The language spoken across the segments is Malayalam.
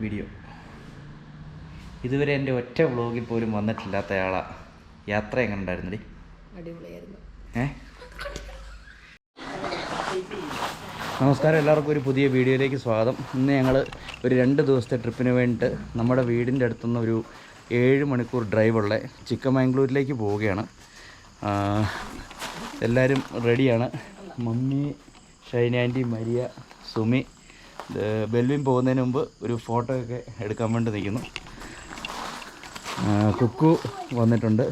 വീഡിയോ. ഇതുവരെ എന്റെ ഒറ്റ വ്ളോഗിൽ പോലും വന്നിട്ടില്ലാത്ത ആളാ യാത്ര എങ്ങനെ ഉണ്ടായിരുന്നടി? അടിപൊളിയായിരുന്നു. ഏ? നമസ്കാരം എല്ലാവർക്കും ഒരു പുതിയ വീഡിയോയിലേക്ക് സ്വാഗതം. ഇന്ന് ഞങ്ങൾ ഒരു രണ്ട് ദിവസത്തെ ട്രിപ്പിന് വേണ്ടിയിട്ട് നമ്മുടെ വീടിന്റെ അടുത്തുനിന്ന് ഒരു ഏഴ് മണിക്കൂർ ഡ്രൈവുള്ള ചിക്കമംഗ്ലൂരിലേക്ക് പോവുകയാണ്. എല്ലാവരും റെഡിയാണ് mummy Shaina aunty Maria Sumi Belvin പോകുന്നതിന് മുമ്പ് ഒരു ഫോട്ടോ ഒക്കെ എടുക്കാൻ വേണ്ടി നിൽക്കുന്നു. കുക്കു വന്നിട്ടുണ്ട്.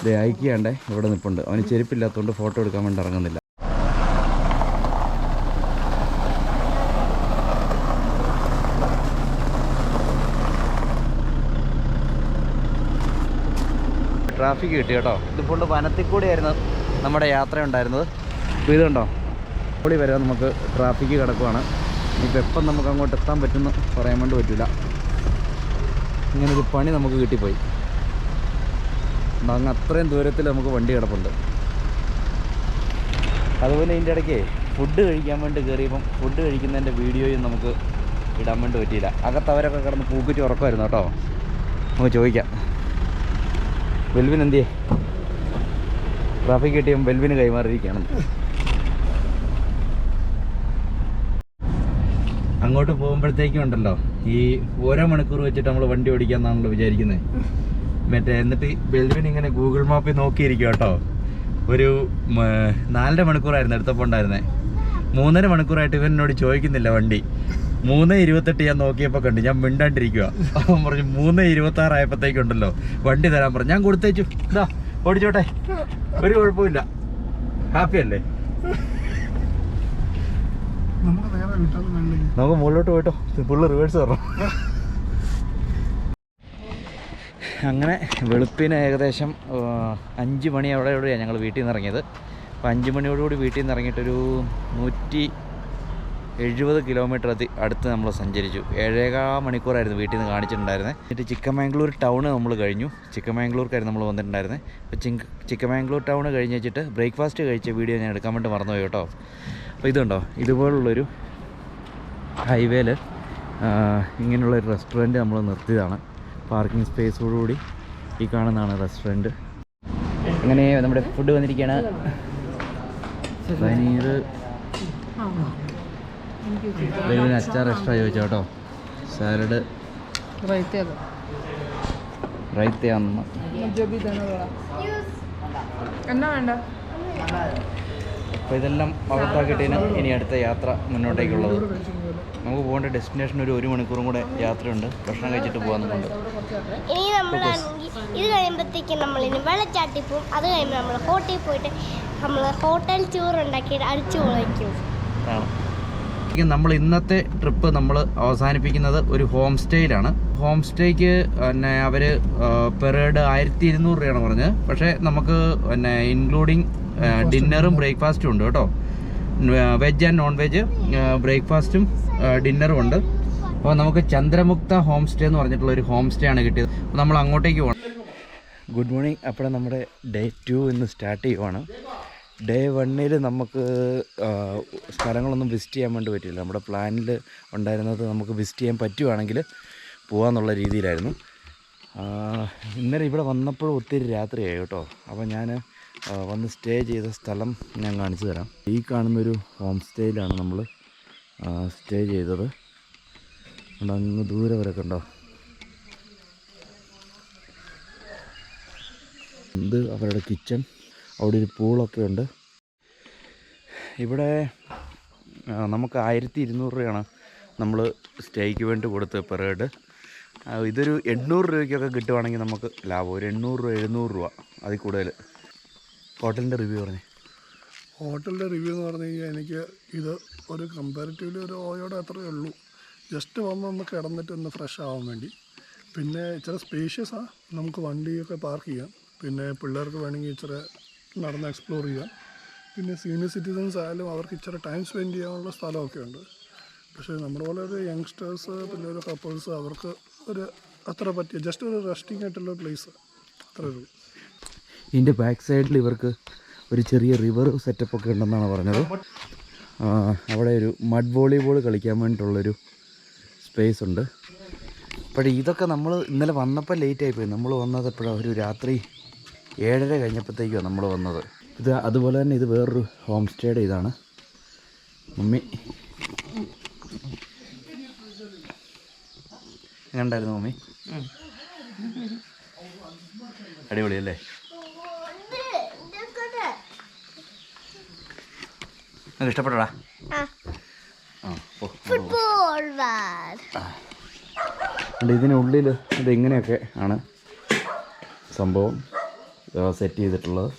ഇത് അയക്കാണ്ടേ ഇവിടെ നിൽപ്പുണ്ട് അവന് ചെരുപ്പില്ലാത്തതുകൊണ്ട് ഫോട്ടോ എടുക്കാൻ വേണ്ടി ഇറങ്ങുന്നില്ല. ട്രാഫിക് കിട്ടി കേട്ടോ. ഇത് ഫുള്ള് വനത്തിൽ കൂടിയായിരുന്നു നമ്മുടെ യാത്ര ഉണ്ടായിരുന്നത് ഇതുണ്ടോ? പൊളി വരെ നമുക്ക്. ട്രാഫിക് കിടക്കുവാണ്. ഇനിയിപ്പോൾ എപ്പം നമുക്ക് അങ്ങോട്ട് എത്താൻ പറ്റുമെന്ന് പറയാൻ വേണ്ടി പറ്റില്ല. ഇങ്ങനൊരു പണി നമുക്ക് കിട്ടിപ്പോയി. അങ്ങ് അത്രയും ദൂരത്തിൽ നമുക്ക് വണ്ടി കിടപ്പുണ്ട്. അതുപോലെ ഇതിന്റെ ഇടയ്ക്ക് ഫുഡ് കഴിക്കാൻ വേണ്ടി കയറിയപ്പം ഫുഡ് കഴിക്കുന്നതിന്റെ വീഡിയോയും നമുക്ക് ഇടാൻ വേണ്ടി പറ്റിയില്ല. അകത്ത് അവരൊക്കെ കിടന്ന് പൂക്കുറ്റി ഉറക്കമായിരുന്നു കേട്ടോ. നമുക്ക് ചോദിക്കാം. വെൽവിൻ എന്തിയേ? ട്രാഫിക് കിട്ടിയപ്പോൾ വെൽവിന് കൈമാറിയിരിക്കുകയാണ്. അങ്ങോട്ട് പോകുമ്പോഴത്തേക്കും ഉണ്ടല്ലോ ഈ ഓരോ മണിക്കൂർ വെച്ചിട്ട് നമ്മൾ വണ്ടി ഓടിക്കാന്നാണല്ലോ വിചാരിക്കുന്നത് മറ്റേ എന്നിട്ട് ബെൽവിൻ ഇങ്ങനെ ഗൂഗിൾ മാപ്പിൽ നോക്കിയിരിക്കും കേട്ടോ. ഒരു നാലര മണിക്കൂറായിരുന്നു എടുത്തപ്പോൾ ഉണ്ടായിരുന്നേ. മൂന്നര മണിക്കൂറായിട്ട് ഇവൻ എന്നോട് ചോദിക്കുന്നില്ല വണ്ടി. മൂന്ന് ഇരുപത്തെട്ട് ഞാൻ നോക്കിയപ്പോൾ കണ്ടു ഞാൻ മിണ്ടാണ്ടിരിക്കുക അവൻ പറഞ്ഞു മൂന്ന് ഇരുപത്തി ആറായപ്പോഴത്തേക്കുണ്ടല്ലോ വണ്ടി തരാൻ പറഞ്ഞു. ഞാൻ കൊടുത്തേച്ചു ഇതാ ഓടിച്ചോട്ടെ ഒരു കുഴപ്പമില്ല ഹാപ്പി അല്ലേ? നമുക്ക് മുകളിലോട്ട് പോയിട്ടോ. ഫുള്ള് റിവേഴ്സ് പറഞ്ഞു. അങ്ങനെ വെളുപ്പിന് ഏകദേശം അഞ്ച് മണി അവിടെ എവിടെയാണ് ഞങ്ങൾ വീട്ടിൽ നിന്ന് ഇറങ്ങിയത്. അപ്പോൾ അഞ്ച് മണിയോടുകൂടി വീട്ടിൽ നിന്ന് ഇറങ്ങിയിട്ടൊരു നൂറ്റി എഴുപത് കിലോമീറ്റർ അതി അടുത്ത് നമ്മൾ സഞ്ചരിച്ചു. ഏഴേകാ മണിക്കൂറായിരുന്നു വീട്ടിൽ നിന്ന് കാണിച്ചിട്ടുണ്ടായിരുന്നത് എന്നിട്ട് ചിക്കമംഗ്ലൂർ ടൗൺ നമ്മൾ കഴിഞ്ഞു. ചിക്കമംഗ്ലൂർക്കായിരുന്നു നമ്മൾ വന്നിട്ടുണ്ടായിരുന്നത് അപ്പോൾ ചിങ്ക ചിക്കമംഗ്ലൂർ ടൗൺ കഴിഞ്ഞ് വെച്ചിട്ട് ബ്രേക്ക്ഫാസ്റ്റ് കഴിച്ച വീഡിയോ ഞാൻ എടുക്കാൻ വേണ്ടി മറന്നുപോയി കേട്ടോ. അപ്പോൾ ഇതുണ്ടോ? ഇതുപോലുള്ളൊരു ഹൈവേയിൽ ഇങ്ങനെയുള്ള ഒരു റെസ്റ്റോറന്റ് നമ്മൾ നിർത്തിയതാണ്. പാർക്കിംഗ് സ്പേസോടുകൂടി ഈ കാണുന്നതാണ് റെസ്റ്റോറന്റ്. അങ്ങനെ നമ്മുടെ ഫുഡ് വന്നിരിക്കുകയാണ് പനീർ അച്ചാർ എക്സ്ട്രാ ചോദിച്ചോ കേട്ടോ. സാലഡ് റൈത്തയാന്ന് എന്നാ വേണ്ട? അപ്പോൾ ഇതെല്ലാം അകത്താക്കിയിട്ടാണ് ഇനി അടുത്ത യാത്ര മുന്നോട്ടേക്കുള്ളത്. നമുക്ക് പോകേണ്ട ഡെസ്റ്റിനേഷൻ ഒരു ഒരു മണിക്കൂറും കൂടെ യാത്രയുണ്ട്. ഭക്ഷണം കഴിച്ചിട്ട് പോകാമെന്നുണ്ട്. ഇനി നമ്മൾ ഇത് കഴിയുമ്പോഴത്തേക്കും നമ്മൾ ഇനി വെള്ളച്ചാട്ടി പോവും അത് കഴിയുമ്പോൾ നമ്മൾ ഹോട്ടലിൽ പോയിട്ട് നമ്മൾ ഹോട്ടൽ ടൂർ ഉണ്ടാക്കിയിട്ട് അടിച്ചു പൊളിക്കും. നമ്മൾ ഇന്നത്തെ ട്രിപ്പ് നമ്മൾ അവസാനിപ്പിക്കുന്നത് ഒരു ഹോം സ്റ്റേയിലാണ് ഹോം സ്റ്റേക്ക് പിന്നെ അവർ പെർ ഹെഡ് ആയിരത്തി ഇരുന്നൂറ് രൂപയാണ് പറഞ്ഞത്. പക്ഷേ നമുക്ക് പിന്നെ ഇൻക്ലൂഡിങ് ഡിന്നറും ബ്രേക്ക്ഫാസ്റ്റും ഉണ്ട്. കേട്ടോ. വെജ് ആൻഡ് നോൺ വെജ് ബ്രേക്ക്ഫാസ്റ്റും ഡിന്നറും ഉണ്ട്. അപ്പോൾ നമുക്ക് ചന്ദ്രമുക്ത ഹോം സ്റ്റേ എന്ന് പറഞ്ഞിട്ടുള്ള ഒരു ഹോം സ്റ്റേ ആണ് കിട്ടിയത്. അപ്പോൾ നമ്മൾ അങ്ങോട്ടേക്ക് പോകണം ഗുഡ് മോർണിംഗ് അപ്പോൾ നമ്മുടെ ഡേ ടു ഇന്ന് സ്റ്റാർട്ട് ചെയ്യുവാണ്. ഡേ വണ്ണിൽ നമുക്ക് സ്ഥലങ്ങളൊന്നും വിസിറ്റ് ചെയ്യാൻ വേണ്ടി പറ്റില്ല നമ്മുടെ പ്ലാനിൽ ഉണ്ടായിരുന്നത് നമുക്ക് വിസിറ്റ് ചെയ്യാൻ പറ്റുവാണെങ്കിൽ പോകാമെന്നുള്ള രീതിയിലായിരുന്നു. ഇന്നലെ ഇവിടെ വന്നപ്പോഴും ഒത്തിരി രാത്രിയായി കേട്ടോ. അപ്പോൾ ഞാൻ വന്ന് സ്റ്റേ ചെയ്ത സ്ഥലം ഞാൻ കാണിച്ചു തരാം. ഈ കാണുന്നൊരു ഹോം സ്റ്റേയിലാണ് നമ്മൾ സ്റ്റേ ചെയ്തത്. അങ്ങ് ദൂരെ വരെ കണ്ടോ? ഇത് അവരുടെ കിച്ചൺ അവിടെ ഒരു പൂളൊക്കെ ഉണ്ട്. ഇവിടെ നമുക്ക് ആയിരത്തി ഇരുന്നൂറ് രൂപയാണ് നമ്മൾ സ്റ്റേക്ക് വേണ്ടി കൊടുത്ത് പെർ ഹെഡ് ഇതൊരു എണ്ണൂറ് രൂപയ്ക്കൊക്കെ കിട്ടുവാണെങ്കിൽ നമുക്ക് ലാഭം. ഒരു എണ്ണൂറ് രൂപ എഴുന്നൂറ് രൂപ അതിൽ കൂടുതൽ ഹോട്ടലിന്റെ റിവ്യൂ പറഞ്ഞേ. ഹോട്ടലിന്റെ റിവ്യൂ എന്ന് പറഞ്ഞു കഴിഞ്ഞാൽ എനിക്ക് ഇത് ഒരു കമ്പാരിറ്റീവ്ലി ഒരു ഓയോടെ അത്രയേ ഉള്ളൂ. ജസ്റ്റ് വന്ന് ഒന്ന് കിടന്നിട്ട് ഒന്ന് ഫ്രഷ് ആവാൻ വേണ്ടി. പിന്നെ ഇച്ചിരി സ്പേഷ്യസാണ് നമുക്ക് വണ്ടിയൊക്കെ പാർക്ക് ചെയ്യാം. പിന്നെ പിള്ളേർക്ക് വേണമെങ്കിൽ ഇച്ചിരി നടന്ന് എക്സ്പ്ലോർ ചെയ്യാം. പിന്നെ സീനിയർ സിറ്റിസൺസ് ആയാലും അവർക്ക് ഇച്ചിരി ടൈം സ്പെൻഡ് ചെയ്യാനുള്ള സ്ഥലമൊക്കെ ഉണ്ട്. പക്ഷേ നമ്മുടെ പോലെ ഒരു യങ്സ്റ്റേഴ്സ് പിന്നെ ഒരു കപ്പിൾസ് അവർക്ക് ഒരു അത്ര പറ്റിയ ജസ്റ്റ് ഒരു റെസ്റ്റിംഗ് ആയിട്ടുള്ള പ്ലേസ് അത്രേ ഉള്ളൂ. ഇതിന്റെ ബാക്ക് സൈഡിൽ ഇവർക്ക് ഒരു ചെറിയ റിവർ സെറ്റപ്പ് ഒക്കെ ഉണ്ടെന്നാണ് പറഞ്ഞത്. അവിടെ ഒരു മഡ് വോളിബോൾ കളിക്കാൻ വേണ്ടിയിട്ടുള്ളൊരു സ്പേസ് ഉണ്ട്. പക്ഷേ ഇതൊക്കെ നമ്മൾ ഇന്നലെ വന്നപ്പോൾ ലേറ്റ് ആയിപ്പോയി നമ്മൾ വന്നത് എപ്പോഴാണ് ഒരു രാത്രി ഏഴര കഴിഞ്ഞപ്പോഴത്തേക്കാണ് നമ്മൾ വന്നത്. ഇത് അതുപോലെ തന്നെ ഇത് വേറൊരു ഹോം സ്റ്റേയുടെ ഇതാണ്. മമ്മി. എങ്ങനെയുണ്ടായിരുന്നു മമ്മി? അടിപൊളിയല്ലേ? ഇഷ്ടപ്പെട്ടടാ ബാർ ഉണ്ട് ഇതിനുള്ളിൽ ഇതെങ്ങനെയൊക്കെ ആണ് സംഭവം. സെറ്റ് ചെയ്തിട്ടുള്ളത്.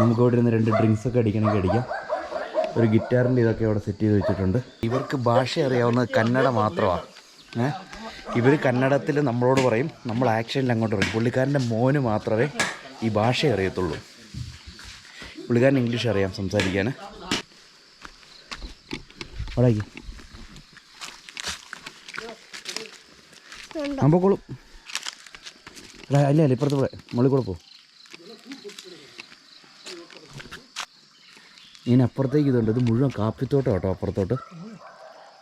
നമുക്ക് ഇവിടെ ഇരുന്ന് രണ്ട് ഡ്രിങ്ക്സ് ഒക്കെ അടിക്കണമെങ്കിൽ അടിക്കാം. ഒരു ഗിറ്റാറിന്റെ ഇതൊക്കെ അവിടെ സെറ്റ് ചെയ്ത് വെച്ചിട്ടുണ്ട്. ഇവർക്ക് ഭാഷ അറിയാവുന്നത് കന്നഡ മാത്രമാണ് ഏ? ഇവർ കന്നഡത്തിൽ നമ്മളോട് പറയും നമ്മൾ ആക്ഷനിൽ അങ്ങോട്ട് പറയും. പുള്ളിക്കാരന്റെ മോന് മാത്രമേ ഈ ഭാഷ അറിയത്തുള്ളൂ. പുള്ളിക്കാരൻ ഇംഗ്ലീഷ് അറിയാം സംസാരിക്കാൻ അവിടെ അമ്പക്കോളും എടാ അല്ല അല്ല ഇപ്പുറത്ത് കൂടെ മുകളിൽ ഇനി അപ്പുറത്തേക്ക് ഇതുണ്ട്. ഇത് മുഴുവൻ കാപ്പിത്തോട്ടം കേട്ടോ അപ്പുറത്തോട്ട്.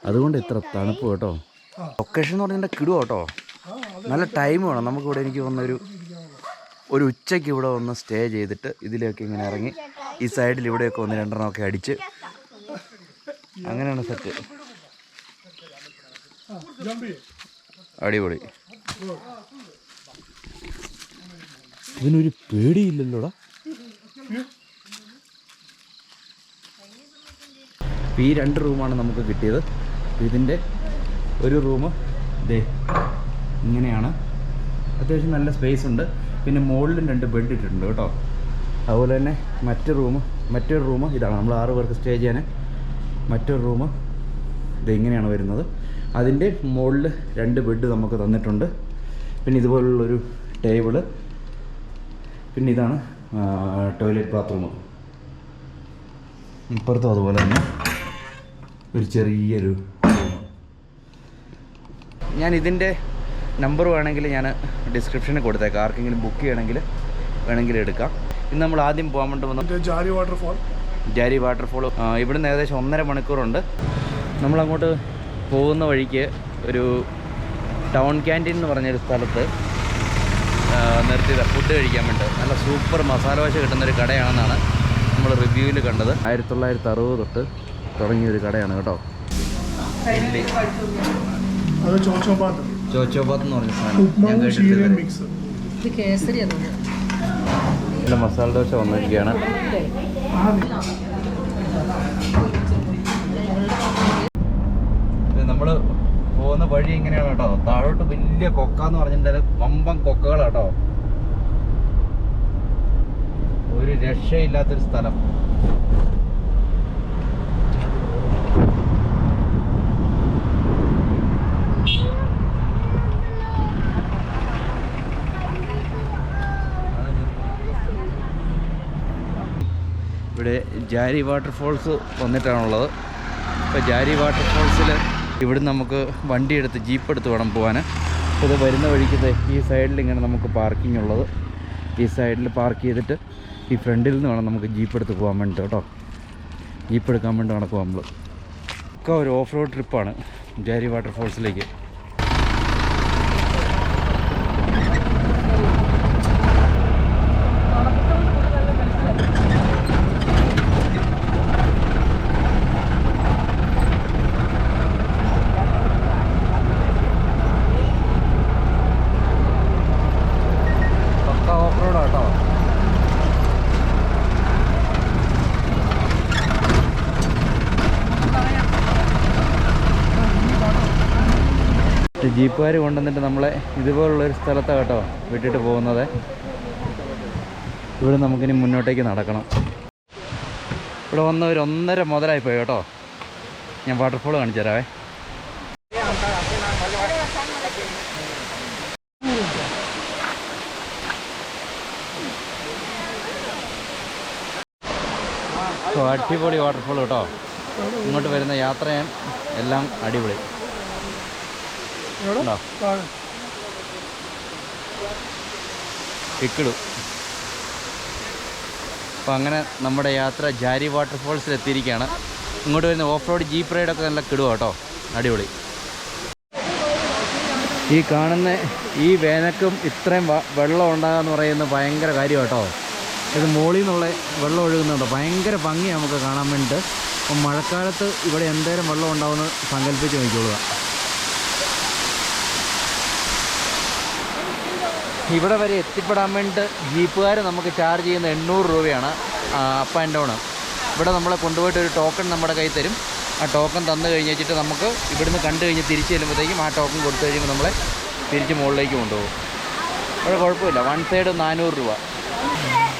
അതുകൊണ്ട് ഇത്ര തണുപ്പ് കേട്ടോ. ലൊക്കേഷൻ എന്ന് പറഞ്ഞാൽ കിടുവോ കേട്ടോ. നല്ല ടൈം വേണം. നമുക്കിവിടെ എനിക്ക് വന്നൊരു ഒരു ഉച്ചയ്ക്ക് ഇവിടെ വന്ന് സ്റ്റേ ചെയ്തിട്ട് ഇതിലൊക്കെ ഇങ്ങനെ ഇറങ്ങി ഈ സൈഡിൽ ഇവിടെയൊക്കെ ഒന്ന് രണ്ടെണ്ണമൊക്കെ അടിച്ച് അങ്ങനെയാണ് സെറ്റ് അടിപൊളി. ഇതിനൊരു പേടിയില്ലല്ലോടാ? ഈ രണ്ട് റൂമാണ് നമുക്ക് കിട്ടിയത്. ഇതിന്റെ ഒരു റൂം ദേ ഇങ്ങനെയാണ്. അത്യാവശ്യം നല്ല സ്പേസ് ഉണ്ട്. പിന്നെ മുകളിലും രണ്ട് ബെഡ് ഇട്ടിട്ടുണ്ട് കേട്ടോ. അതുപോലെ തന്നെ മറ്റു റൂം മറ്റൊരു റൂം ഇതാണ്. നമ്മൾ ആറ് പേർക്ക് സ്റ്റേ ചെയ്യാൻ മറ്റൊരു റൂം ഇത് ഇങ്ങനെയാണ് വരുന്നത്. അതിന്റെ മുകളിൽ രണ്ട് ബെഡ് നമുക്ക് തന്നിട്ടുണ്ട്. പിന്നെ ഇതുപോലുള്ളൊരു ടേബിൾ പിന്നെ ഇതാണ് ടോയ്ലറ്റ് ബാത്റൂം ഇപ്പുറത്തും അതുപോലെ തന്നെ ഒരു ചെറിയൊരു ഞാൻ ഇതിന്റെ നമ്പർ വേണമെങ്കിൽ ഞാൻ ഡിസ്ക്രിപ്ഷനിൽ കൊടുത്തേക്കാം. ആർക്കെങ്കിലും ബുക്ക് ചെയ്യണമെങ്കിൽ വേണമെങ്കിൽ എടുക്കാം. ഇന്ന് നമ്മൾ ആദ്യം പോകാൻ വേണ്ടി വന്നത് ജാരി വാട്ടർഫോൾ ജാരി വാട്ടർഫോൾ ഇവിടുന്ന് ഏകദേശം ഒന്നര മണിക്കൂറുണ്ട്. നമ്മളങ്ങോട്ട് പോകുന്ന വഴിക്ക് ഒരു ടൗൺ ക്യാന്റീൻ എന്ന് പറഞ്ഞൊരു സ്ഥലത്ത് നിർത്തിയത്. ഫുഡ് കഴിക്കാൻ വേണ്ടി. നല്ല സൂപ്പർ മസാല ദോശ കിട്ടുന്നൊരു കടയാണെന്നാണ് നമ്മൾ റിവ്യൂവിൽ കണ്ടത്. ആയിരത്തി തൊള്ളായിരത്തി അറുപത് തൊട്ട് തുടങ്ങിയ ഒരു കടയാണ് കേട്ടോ. ചോച്ചോപാത്ത്. ചോച്ചോബാത്ത് എന്ന് പറഞ്ഞ സാധനം ഞാൻ കേട്ടിട്ടില്ല. നല്ല മസാല ദോശ വന്നിരിക്കുകയാണ്. നമ്മൾ പോകുന്ന വഴി ഇങ്ങനെയാണ് കേട്ടോ. താഴോട്ട് വലിയ കൊക്ക എന്ന് പറഞ്ഞിട്ടുണ്ടെങ്കിൽ വമ്പൻ കൊക്കകളാട്ടോ ഒരു രക്ഷയില്ലാത്തൊരു സ്ഥലം. ഇവിടെ ജാരി വാട്ടർഫോൾസ് വന്നിട്ടാണുള്ളത്. അപ്പോൾ ജാരി വാട്ടർഫോൾസിൽ ഇവിടെ നമുക്ക് വണ്ടി എടുത്ത് ജീപ്പ് എടുത്ത് വേണം പോകാൻ ഇത് വരുന്ന വഴിക്ക് ഈ സൈഡിൽ ഇങ്ങനെ നമുക്ക് പാർക്കിംഗ് ഉള്ളത് ഈ സൈഡിൽ പാർക്ക് ചെയ്തിട്ട് ഈ ഫ്രണ്ടിൽ നിന്ന് വേണം നമുക്ക് ജീപ്പ് എടുത്ത് പോകാൻ വേണ്ടിയിട്ട് കേട്ടോ. ജീപ്പ് എടുക്കാൻ വേണ്ടി നടക്കുക നമ്മൾ ഒക്കെ ഒരു ഓഫ് റോഡ് ട്രിപ്പാണ് ജാരി വാട്ടർഫോൾസിലേക്ക് പക്ക ഓഫ് റോഡാണ് കേട്ടോ ജീപ്പുകാർ കൊണ്ടുവന്നിട്ട് നമ്മളെ ഇതുപോലുള്ളൊരു സ്ഥലത്താണ് കേട്ടോ വിട്ടിട്ട് പോകുന്നത്. ഇവിടെ നമുക്കിനി മുന്നോട്ടേക്ക് നടക്കണം. ഇവിടെ വന്ന ഒരു ഒന്നര മുതലായി പോയി കേട്ടോ. ഞാൻ വാട്ടർഫോൾ കാണിച്ചു തരാവേ. അടിപൊളി വാട്ടർഫോൾ കേട്ടോ. ഇങ്ങോട്ട് വരുന്ന യാത്രയും എല്ലാം അടിപൊളി. ഉണ്ടോ? ഇക്കിടു അപ്പോൾ അങ്ങനെ നമ്മുടെ യാത്ര ജാരി വാട്ടർഫോൾസിൽ എത്തിയിരിക്കുകയാണ്. ഇങ്ങോട്ട് വരുന്ന ഓഫ് റോഡ് ജീപ്പ് റൈഡൊക്കെ നല്ല കിടുക കേട്ടോ. അടിപൊളി. ഈ കാണുന്ന ഈ വേനക്കും ഇത്രയും വെള്ളം ഉണ്ടാകാന്ന് പറയുന്നത് ഭയങ്കര കാര്യം കേട്ടോ. ഇത് മുകളിൽ നിന്നുള്ള വെള്ളം ഒഴുകുന്നുണ്ട്. ഭയങ്കര ഭംഗിയാണ് നമുക്ക് കാണാൻ വേണ്ടിയിട്ട്. അപ്പം മഴക്കാലത്ത് ഇവിടെ എന്തേലും വെള്ളം ഉണ്ടാവുമെന്ന് സങ്കല്പിച്ച് നോക്കിക്കൊള്ളുക ഇവിടെ വരെ എത്തിപ്പെടാൻ വേണ്ടിയിട്ട് ജീപ്പുകാർ നമുക്ക് ചാർജ് ചെയ്യുന്ന എണ്ണൂറ് രൂപയാണ് അപ്പ് ആൻഡ് ഡൗൺ ഇവിടെ നമ്മളെ കൊണ്ടുപോയിട്ട് ഒരു ടോക്കൺ നമ്മുടെ കയ്യിൽ തരും. ആ ടോക്കൺ തന്നു കഴിഞ്ഞ് വെച്ചിട്ട് നമുക്ക് ഇവിടുന്ന് കണ്ടു കഴിഞ്ഞ് തിരിച്ച് ചെല്ലുമ്പോഴത്തേക്കും ആ ടോക്കൺ കൊടുത്തു കഴിയുമ്പോൾ നമ്മളെ തിരിച്ച് മുകളിലേക്ക് കൊണ്ടുപോകും. അവിടെ കുഴപ്പമില്ല. വൺ സൈഡ് നാനൂറ് രൂപ.